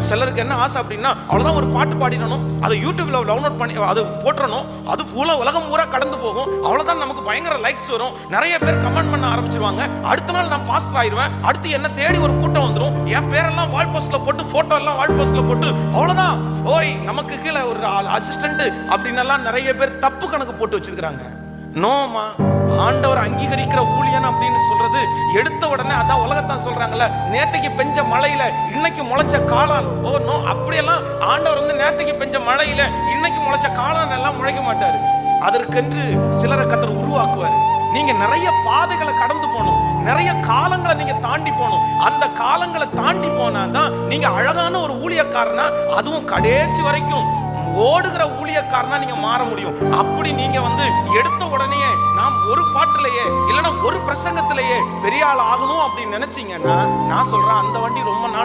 சிலருக்கு என்ன ஆசை அப்படின்னா அவ்வளோதான் ஒரு பாட்டு பாடிடணும் அதை யூடியூப்ல டவுன்லோட் பண்ணி அது போட்டுறணும் அது ஃபுல்லாக உலகம் பூரா கடந்து போகும் அவ்வளோதான் நமக்கு பயங்கர லைக்ஸ் வரும். நிறைய பேர் கமெண்ட் பண்ண ஆரம்பிச்சிருவாங்க. அடுத்த நாள் நான் பாஸ்டர் ஆயிடுவேன். அடுத்து என்ன தேடி ஒரு கூட்டம் வந்துடும் என் பேரெல்லாம் வால் போஸ்ட்ல போட்டு ஃபோட்டோ எல்லாம் வால் போஸ்ட்ல போட்டு அவ்வளோதான் ஓய் நமக்கு கீழே ஒரு அசிஸ்டன்ட் அப்படின்னு எல்லாம் நிறைய பேர் தப்பு கணக்கு போட்டு வச்சிருக்கிறாங்க. நோமா ஆண்டவர் அங்கீகரிக்கிற ஊழியன் அப்படின்னு சொல்றது எடுத்த உடனே அதான் உலகத்தான் சொல்றாங்கல்ல நேற்றைக்கு பெஞ்ச மழையில இன்னைக்கு முளைச்ச காளான். ஓ நோ அப்படியெல்லாம் ஆண்டவர் வந்து நேற்றைக்கு பெஞ்ச மழையில இன்னைக்கு முளைச்ச காளான் எல்லாம் முளைக்க மாட்டாரு. அதற்கென்று சிலரை கத்தர் உருவாக்குவார். நீங்க நிறைய பாதைகளை கடந்து நிறைய காலங்களை நீங்க தாண்டி போகணும். அந்த காலங்களை தாண்டி போனாதான் நீங்க அழகான ஒரு ஊழியக்காரனா அதுவும் கடைசி வரைக்கும் ஓடுகிற ஊழியக்காரனா நீங்க மாற முடியும். அப்படி நீங்க வந்து எடுத்த உடனே நாம் ஒரு பாட்டுலயே இல்லைன்னா ஒரு பிரசங்கத்திலேயே பெரிய ஆள் ஆகணும் அப்படின்னு நினைச்சீங்கன்னா நான் சொல்றேன் அந்த வண்டி ரொம்ப நாள்